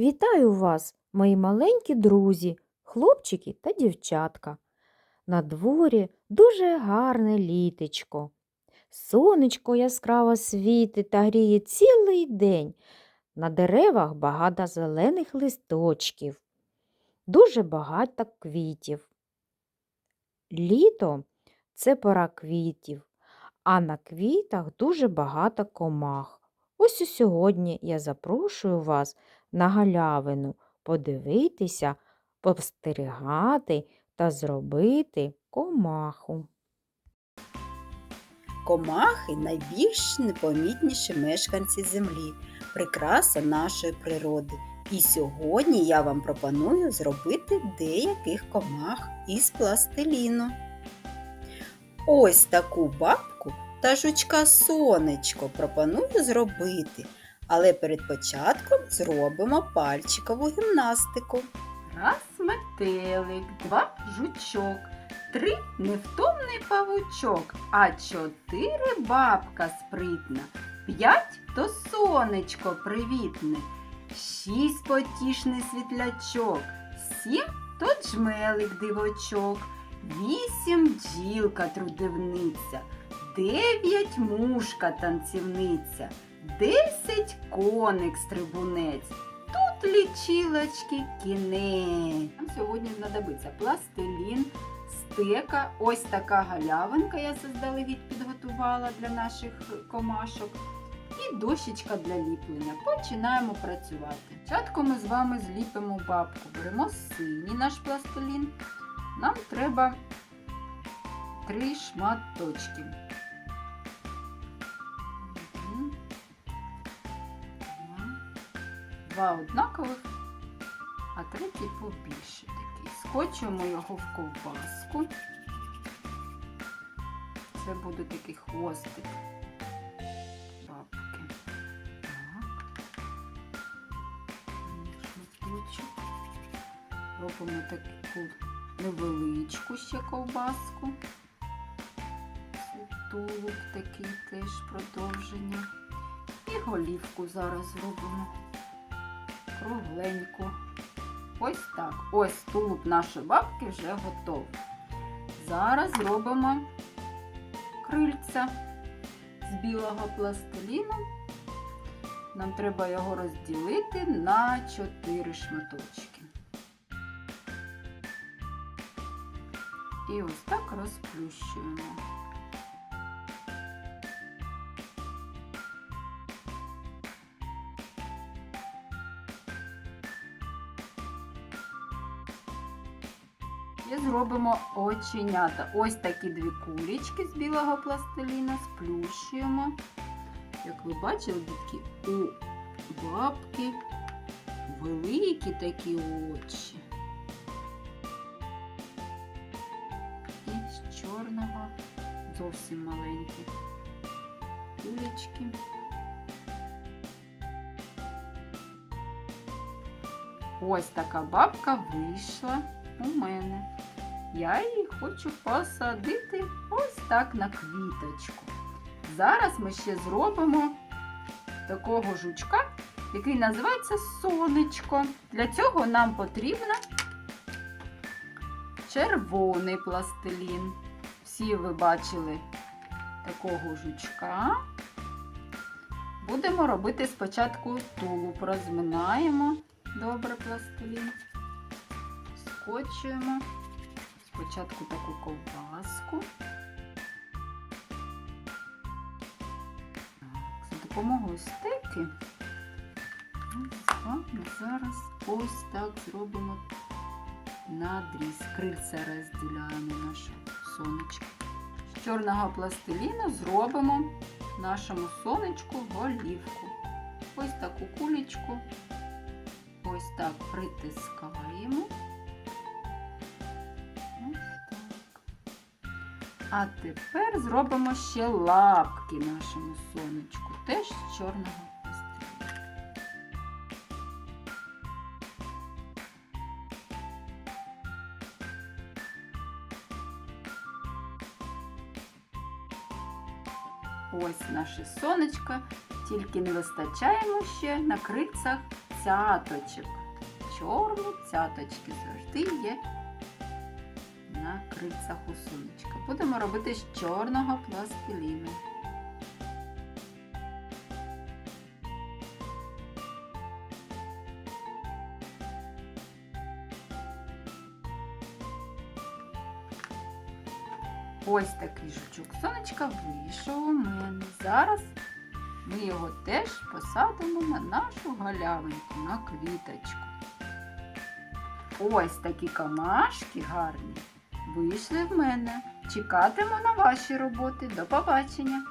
Вітаю вас, мої маленькі друзі, хлопчики та дівчатка. На дворі дуже гарне літечко. Сонечко яскраво світить та гріє цілий день. На деревах багато зелених листочків, дуже багато квітів. Літо це пора квітів, а на квітах дуже багато комах. Ось і сьогодні я запрошую вас на галявину подивитися, спостерігати та зробити комаху. Комахи найбільш непомітніші мешканці землі, прикраса нашої природи. І сьогодні я вам пропоную зробити деяких комах із пластиліну. Ось таку бабку та жучка сонечко пропоную зробити, але перед початком зробимо пальчикову гімнастику. Раз метелик, два жучок, три невтомний павучок, а чотири бабка спритна, п'ять то сонечко привітне, шість потішний світлячок, сім то джмелик дивочок, вісім бджілка трудівниця, дев'ять мушка танцівниця, десять коник стрибунець. Тут лічилочки кінець. Нам сьогодні знадобиться пластилін, стека, ось така галявинка я заздалегідь підготувала для наших комашок. І дощечка для ліплення. Починаємо працювати. Спочатку ми з вами зліпимо бабку. Беремо синій наш пластилін. Нам треба три шматочки. Два однакових, а третій побільше такий. Скочуємо його в ковбаску. Це буде такий хвостик бабки. Робимо таку невеличку ще ковбаску. Тулуб такий теж продовження. І голівку зараз зробимо кругленьку. Ось так. Ось тулуб нашої бабки вже готовий. Зараз зробимо крильця з білого пластиліну. Нам треба його розділити на 4 шматочки. І ось так розплющуємо. І зробимо оченята. Ось такі дві кулечки з білого пластиліна сплющуємо. Як ви бачили, дітки, у бабки великі такі очі. І з чорного зовсім маленькі кулечки. Ось така бабка вийшла у мене. Я її хочу посадити ось так на квіточку. Зараз ми ще зробимо такого жучка, який називається сонечко. Для цього нам потрібно червоний пластилін. Всі ви бачили такого жучка. Будемо робити спочатку тулуб. Розминаємо добре пластилін скочуємо спочатку таку ковбаску. За допомогою стеки ми зараз ось так зробимо надріз. Крильця розділяємо наше сонечко. З чорного пластиліну зробимо нашому сонечку голівку. Ось таку кулечку. Ось так притискаємо. А тепер зробимо ще лапки нашому сонечку, теж з чорного пластиліну. Ось наше сонечко, тільки не вистачаємо ще на крильцях цяточок. Чорні цяточки завжди є на у сонечка. Будемо робити з чорного пластиліну. Ось такий жучок сонечка вийшов у мене. Зараз ми його теж посадимо на нашу галявинку, на квіточку. Ось такі камашки гарні вийшли в мене. Чекатиму на ваші роботи. До побачення!